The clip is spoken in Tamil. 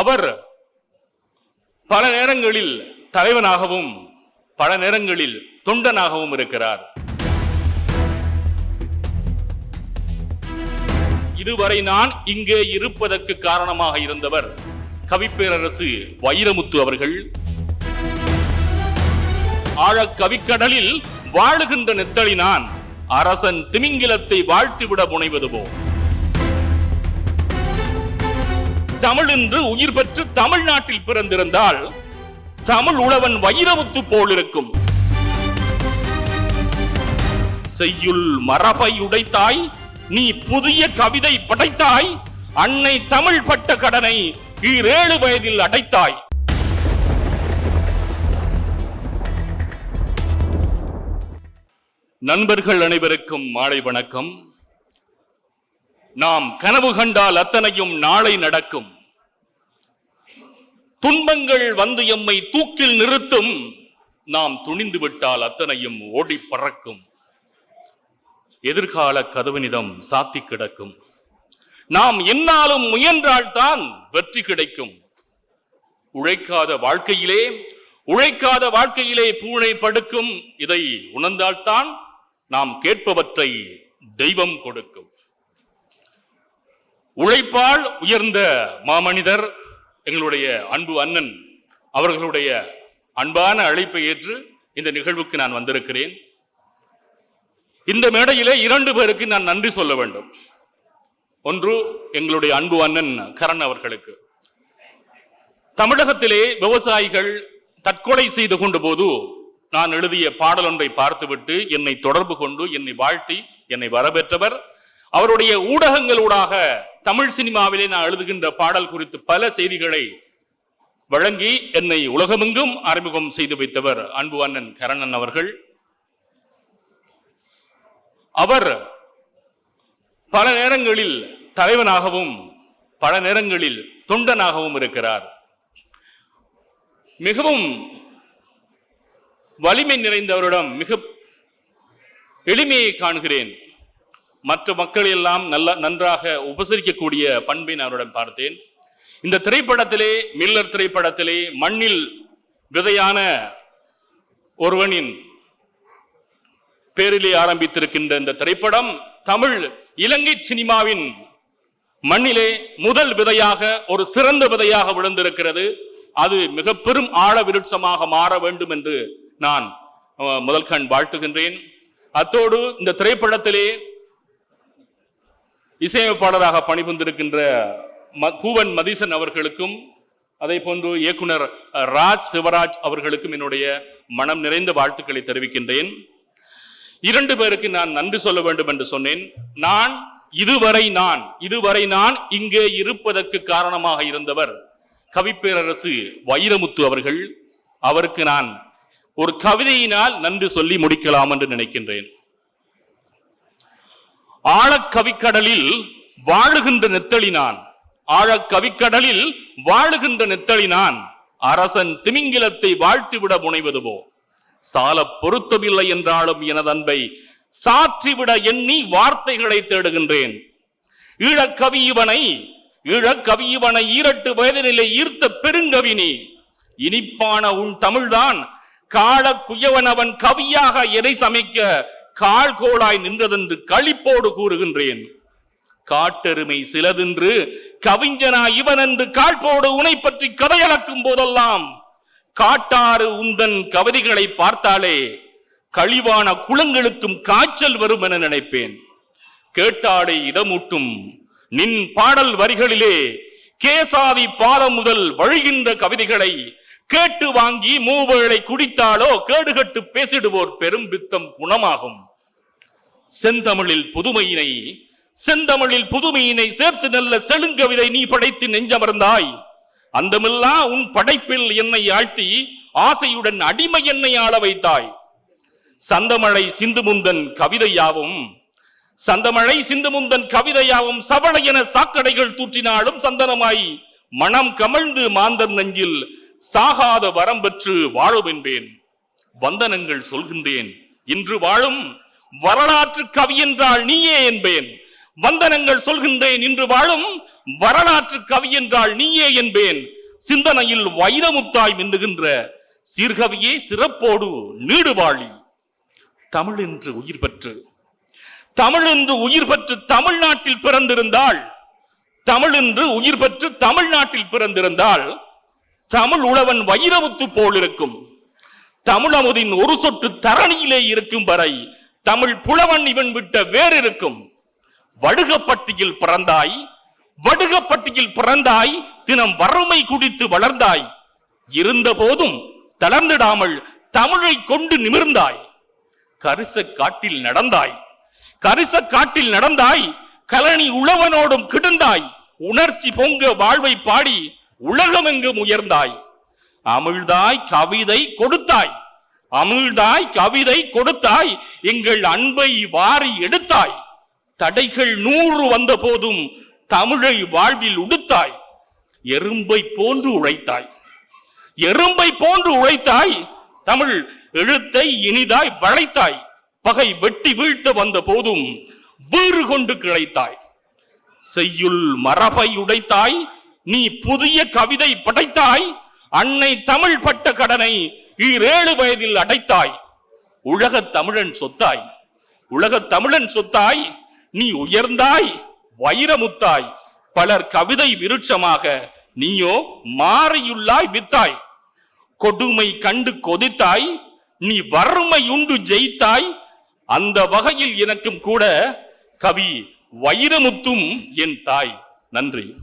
அவர் பல நேரங்களில் தலைவனாகவும் பல நேரங்களில் தொண்டனாகவும் இருக்கிறார். இதுவரை நான் இங்கே இருப்பதற்கு காரணமாக இருந்தவர் கவிப்பேரரசு வைரமுத்து அவர்கள். ஆழ கவிக்கடலில் வாழுகின்ற நெத்தளினான் அரசன் திமிங்கிலத்தை வாழ்த்திவிட முனைவது போல். தமிழ் என்று உயிர் பெற்று தமிழ்நாட்டில் பிறந்திருந்தால் தமிழ் உழவன் வைரமுத்து போல் இருக்கும் செய்யுள் மரபை உடைத்தாய் நீ புதிய கவிதை படைத்தாய் அன்னை தமிழ் பட்ட கடனை ஈரேழு வயதில் அடைத்தாய். நண்பர்கள் அனைவருக்கும் மாலை வணக்கம். நாம் கனவு கண்டால் அத்தனையும் நாளை நடக்கும். துன்பங்கள் வந்து எம்மை தூக்கில் நிறுத்தும். நாம் துணிந்து விட்டால் அத்தனையும் ஓடி பறக்கும். எதிர்கால கதவினிதம் சாத்தி கிடக்கும். நாம் என்னாலும் முயன்றால்தான் வெற்றி கிடைக்கும். உழைக்காத வாழ்க்கையிலே உழைக்காத வாழ்க்கையிலே பூனை படுக்கும். இதை உணர்ந்தால்தான் நாம் கேட்பவற்றை தெய்வம் கொடுக்கும். உழைப்பால் உயர்ந்த மாமனிதர் எங்களுடைய அன்பு அண்ணன் அவர்களுடைய அன்பான அழைப்பை ஏற்று இந்த நிகழ்வுக்கு நான் வந்திருக்கிறேன். இந்த மேடையிலே இரண்டு பேருக்கு நான் நன்றி சொல்ல வேண்டும். ஒன்று எங்களுடைய அன்பு அண்ணன் கரண் அவர்களுக்கு. தமிழகத்திலே விவசாயிகள் தற்கொலை செய்து கொண்ட போது நான் எழுதிய பாடல் ஒன்றை பார்த்துவிட்டு என்னை தொடர்பு கொண்டு என்னை வாழ்த்தி என்னை வரவேற்றவர். அவருடைய ஊடகங்களூடாக தமிழ் சினிமாவிலே நான் எழுதுகின்ற பாடல் குறித்து பல செய்திகளை வழங்கி என்னை உலகமெங்கும் அறிமுகம் செய்து வைத்தவர் அன்பு அண்ணன் கரணன் அவர்கள். அவர் பல நேரங்களில் தலைவனாகவும் பல நேரங்களில் தொண்டனாகவும் இருக்கிறார். மிகவும் வலிமை நிறைந்தவரிடம் மிக எளிமையை காண்கிறேன். மற்ற மக்கள் எல்லாம் நல்ல நன்றாக உபசரிக்கக்கூடிய பண்பை நான் அவரிடம் பார்த்தேன். இந்த திரைப்படத்திலே மில்லர் திரைப்படத்திலே மண்ணில் விதையான ஒருவனின் பேரிலே ஆரம்பித்திருக்கின்ற இந்த திரைப்படம் தமிழ் இலங்கை சினிமாவின் மண்ணிலே முதல் விதையாக ஒரு சிறந்த விதையாக விழுந்திருக்கிறது. அது மிக பெரும் ஆழ விருட்சமாக மாற வேண்டும் என்று நான் முதல்கண் முதல் கண் வாழ்த்துகின்றேன். அத்தோடு இந்த திரைப்படத்திலே இசையமைப்பாளராக பணிபுரிந்திருக்கின்ற ம- பூவன் மதிசன் அவர்களுக்கும் அதே போன்று இயக்குனர் ராஜ் சிவராஜ் அவர்களுக்கும் என்னுடைய மனம் நிறைந்த வாழ்த்துக்களை தெரிவிக்கின்றேன். இரண்டு பேருக்கு நான் நன்றி சொல்ல வேண்டும் என்று சொன்னேன். நான் இதுவரை நான் இதுவரை நான் இங்கே இருப்பதற்கு காரணமாக இருந்தவர் கவிப்பேரரசு வைரமுத்து அவர்கள். அவருக்கு நான் ஒரு கவிதையினால் நன்றி சொல்லி முடிக்கலாம் என்று நினைக்கின்றேன். ஆழக்கவிக்கடலில் வாழுகின்ற நெத்தளினான். ஆழக்கவிக்கடலில் வாழுகின்ற நெத்தளினான். அரசன் திமிங்கிலத்தை வாழ்த்திவிட முனைவதுவோ? சால பொருத்தமில்லை என்றாலும் எனது அன்பை சாற்றிவிட எண்ணி வார்த்தைகளை தேடுகின்றேன். ஈழக்கவி இவனை ஈழக்கவி இவனை ஈரட்டு வயதினிலே ஈர்த்த பெருங்கவினி இனிப்பான உன் தமிழ்தான் கால குயவன் அவன் கவியாக எதை சமைக்க கால்கோளாய் நின்றதென்று களிப்போடு கூறுகின்றேன். காட்டெருமை சிலதென்று கவிஞனா இவன் என்று காழ்போடு உனை பற்றி கதையளக்கும் போதெல்லாம் காட்டாறு உந்தன் கவிதைகளை பார்த்தாலே கழிவான குளங்களுக்கும் காய்ச்சல் வரும் என நினைப்பேன். கேட்டாடை இதமூட்டும் நின் பாடல் வரிகளிலே கேசாதி பாதம் முதல் வழிகின்ற கவிதைகளை கேட்டு வாங்கி மூவேளை குடித்தாலோ கேடுகட்டு பேசிடுவோர் பெரும் பித்தம் குணமாகும். செந்தமிழில் புதுமையினை செந்தமிழில் புதுமையினை சேர்த்து நல்ல செழுங்கவிதை நீ படைத்து நெஞ்சமர்ந்தாய். அந்தமில்லா உன் படைப்பில் என்னை ஆழ்த்தி ஆசையுடன் அடிமை என்னை ஆள வைத்தாய். சந்தமழை சிந்துமுந்தன் கவிதையாவும் சந்தமழை சிந்துமுந்தன் கவிதையாவும் சவள என சாக்கடைகள் தூற்றினாலும் சந்தனமாய் மனம் கமழ்ந்து மாந்தன் நெஞ்சில் சாகாத வரம் பெற்று வாழும் என்பேன் வந்தனங்கள் சொல்கின்றேன் இன்று வாழும் வரலாற்று கவி என்றால் நீயே என்பேன். வந்தனங்கள் சொல்கின்றேன் இன்று வாழும் வரலாற்று கவி என்றால் நீயே என்பேன். சிந்தனையில் வைரமுத்தாய் மின்னுகின்ற சீர்கவியே சிறப்போடு நீடுவாழி. தமிழ் என்று உயிர் பெற்று தமிழ் என்று உயிர் பெற்று தமிழ்நாட்டில் பிறந்திருந்தால் தமிழ் என்று உயிர் பெற்று தமிழ்நாட்டில் பிறந்திருந்தால் தமிழ் உழவன் வைரமுத்து போல் இருக்கும் தமிழமுதின் ஒரு சொட்டு தரணியிலே இருக்கும் வரை தமிழ் புலவன் இவன் விட்ட வேறு இருக்கும் வடுகப்பட்டியில் பிறந்தாய் வடுகப்பட்டியில் பிறந்தாய் தினம் வறுமை குடித்து வளர்ந்தாய். இருந்த போதும் தளர்ந்திடாமல் தமிழை கொண்டு நிமிர்ந்தாய். கரிச காட்டில் நடந்தாய் கரிச காட்டில் நடந்தாய் கலனி உழவனோடும் கிடந்தாய். உணர்ச்சி பொங்க வாழ்வை பாடி உலகமெங்கும் உயர்ந்தாய் அமிழ்தாய் கவிதை கொடுத்தாய். அமிழ்தாய் கவிதை கொடுத்தாய். எங்கள் அன்பை வாரி எடுத்தாய். தடைகள் நூறு வந்த போதும் தமிழை வாழ்வில் உடுத்தாய். எறும்பை போன்று உழைத்தாய். எறும்பை போன்று உழைத்தாய். தமிழ் எழுத்தை இனிதாய் வளைத்தாய். பகை வெட்டி வீழ்த்த வந்த போதும் வீறு கொண்டு கிளைத்தாய். செய்யுள் மரபை உடைத்தாய். நீ புதிய கவிதை படைத்தாய் அன்னை தமிழ் பட்ட கடனை ஈரேழு வயதில் அடைத்தாய். உலகத் தமிழன் சொத்தாய். உலகத் தமிழன் சொத்தாய். நீ உயர்ந்தாய் வைரமுத்தாய். பலர் கவிதை விருட்சமாக நீயோ மாறியுள்ளாய் வித்தாய். கொடுமை கண்டு கொதித்தாய் நீ வறுமையுண்டு ஜெயித்தாய். அந்த வகையில் எனக்கும் கூட கவி வைரமுத்தும் என் தாய். நன்றி.